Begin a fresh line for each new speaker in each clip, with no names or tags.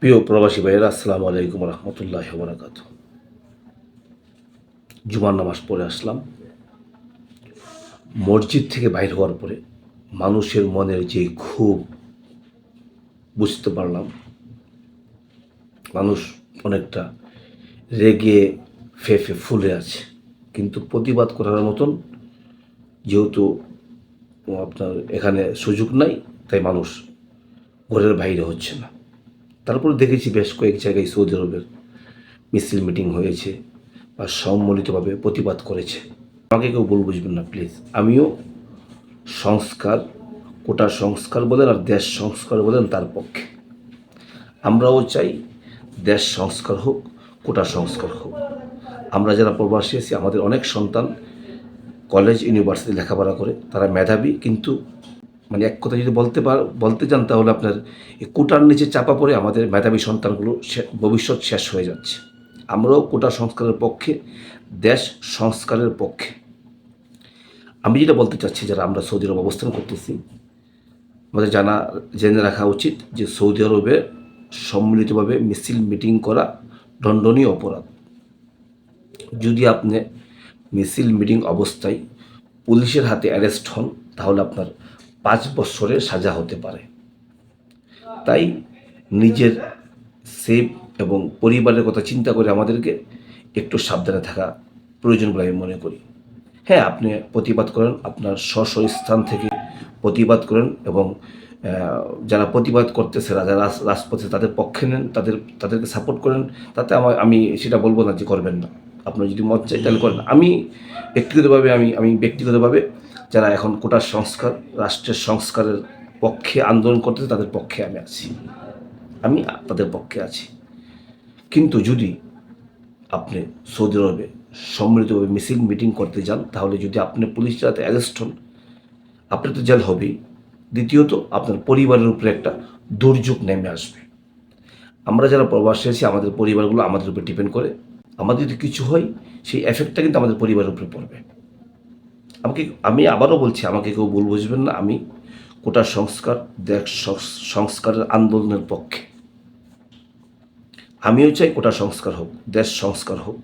প্রিয় প্রবাসী ভাইয়েরা, আসসালামু আলাইকুম রহমতুল্লাহ বরাকাত জুমার নামাজ পড়ে আসলাম। মসজিদ থেকে বাইর হওয়ার পরে মানুষের মনের যে ক্ষোভ বুঝতে পারলাম, মানুষ অনেকটা রেগে ফেফে ফুলে আছে। কিন্তু প্রতিবাদ করার মতন যেহেতু আপনার এখানে সুযোগ নাই, তাই মানুষ ঘরের বাইরে হচ্ছে না। তারপরে দেখেছি বেশ কয়েক জায়গায় সৌদি আরবের মিছিল মিটিং হয়েছে বা সম্মিলিতভাবে প্রতিবাদ করেছে। আমাকে কেউ ভুল বুঝবেন না, প্লিজ। আমিও সংস্কার, কোটা সংস্কার বলেন আর দেশ সংস্কার বলেন তার পক্ষে। আমরাও চাই দেশ সংস্কার হোক, কোটা সংস্কার হোক। আমরা যারা প্রবাসী আছি, আমাদের অনেক সন্তান কলেজ, ইউনিভার্সিটি লেখাপড়া করে, তারা মেধাবী, কিন্তু মানে এক কথা যদি বলতে পার, বলতে চান তাহলে আপনার এই কোটার নিচে চাপা পড়ে আমাদের মেধাবী সন্তানগুলো ভবিষ্যৎ শেষ হয়ে যাচ্ছে। আমরাও কোটা সংস্কারের পক্ষে, দেশ সংস্কারের পক্ষে। আমি যেটা বলতে চাচ্ছি, যারা আমরা সৌদি আরব অবস্থান করতেছি, আমাদের জানা, জেনে রাখা উচিত যে সৌদি আরবে সম্মিলিতভাবে মিছিল, মিটিং করা দণ্ডনীয় অপরাধ। যদি আপনি মিছিল, মিটিং অবস্থায় পুলিশের হাতে অ্যারেস্ট হন, তাহলে আপনার পাঁচ বছরের সাজা হতে পারে। তাই নিজের সেফ এবং পরিবারের কথা চিন্তা করে আমাদেরকে একটু সাবধানে থাকা প্রয়োজন বলে আমি মনে করি। হ্যাঁ আপনি প্রতিবাদ করেন, আপনার স্ব স্থান থেকে প্রতিবাদ করেন এবং যারা প্রতিবাদ করতেছে যারা রাজ- রাজপথে তাদের পক্ষে নেন, তাদের, তাদেরকে সাপোর্ট করেন, তাতে আমার, আমি সেটা বলব না যে করবেন না। আপনার যদি মত চাই তাহলে করেন। আমি ব্যক্তিগতভাবে, আমি আমি ব্যক্তিগতভাবে যারা এখন কোটার সংস্কার, রাষ্ট্রের সংস্কারের পক্ষে আন্দোলন করতেছে, তাদের পক্ষে আমি আছি। আমি তাদের পক্ষে আছি। কিন্তু যদি আপনি সৌদি আরবে সম্মিলিতভাবে মিছিল, মিটিং করতে যান, তাহলে যদি আপনি পুলিশ যাতে অ্যারেস্ট হন আপনার তো জেল হবেই। দ্বিতীয়ত, আপনার পরিবারের উপরে একটা দুর্যোগ নেমে আসবে। আমরা যারা প্রবাসী আছি, আমাদের পরিবারগুলো আমাদের উপরে ডিপেন্ড করে। আমাদের যদি কিছু হয়, সেই এফেক্টটা কিন্তু আমাদের পরিবারের উপরে পড়বে। আমাকে, আমি আবারও বলছি, আমাকে কেউ ভুল বুঝবেন না। আমি কোটা সংস্কার দেশ সংস্কারের আন্দোলনের পক্ষে। আমিও চাই কোটা সংস্কার হোক, দেশ সংস্কার হোক।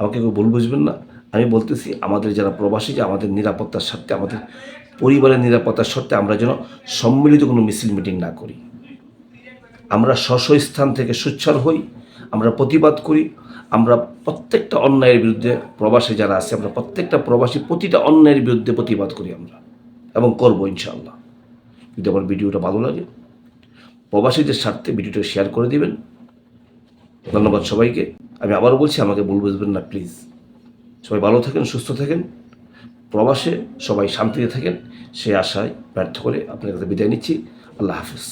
আমাকে কেউ ভুল বুঝবেন না। আমি বলতেছি, আমাদের যারা প্রবাসী, যে আমাদের নিরাপত্তার স্বার্থে, আমাদের পরিবারের নিরাপত্তার স্বার্থে আমরা যেন সম্মিলিত কোনো মিছিল মিটিং না করি। আমরা স্ব স্ব স্থান থেকে সুচ্ছার হই, আমরা প্রতিবাদ করি আমরা প্রত্যেকটা অন্যায়ের বিরুদ্ধে প্রবাসী যারা আছে, আমরা প্রত্যেকটা প্রবাসী প্রতিটা অন্যায়ের বিরুদ্ধে প্রতিবাদ করি আমরা এবং করব ইনশাআল্লাহ। যদি আমার ভিডিওটা ভালো লাগে, প্রবাসীদের স্বার্থে ভিডিওটা শেয়ার করে দিবেন। ধন্যবাদ সবাইকে। আমি আবারও বলছি, আমাকে ভুল বুঝবেন না, প্লিজ। সবাই ভালো থাকেন, সুস্থ থাকেন। প্রবাসে সবাই শান্তিতে থাকেন, সে আশায় ব্যর্থ করে আপনার কাছে বিদায় নিচ্ছি। আল্লাহ হাফিজ।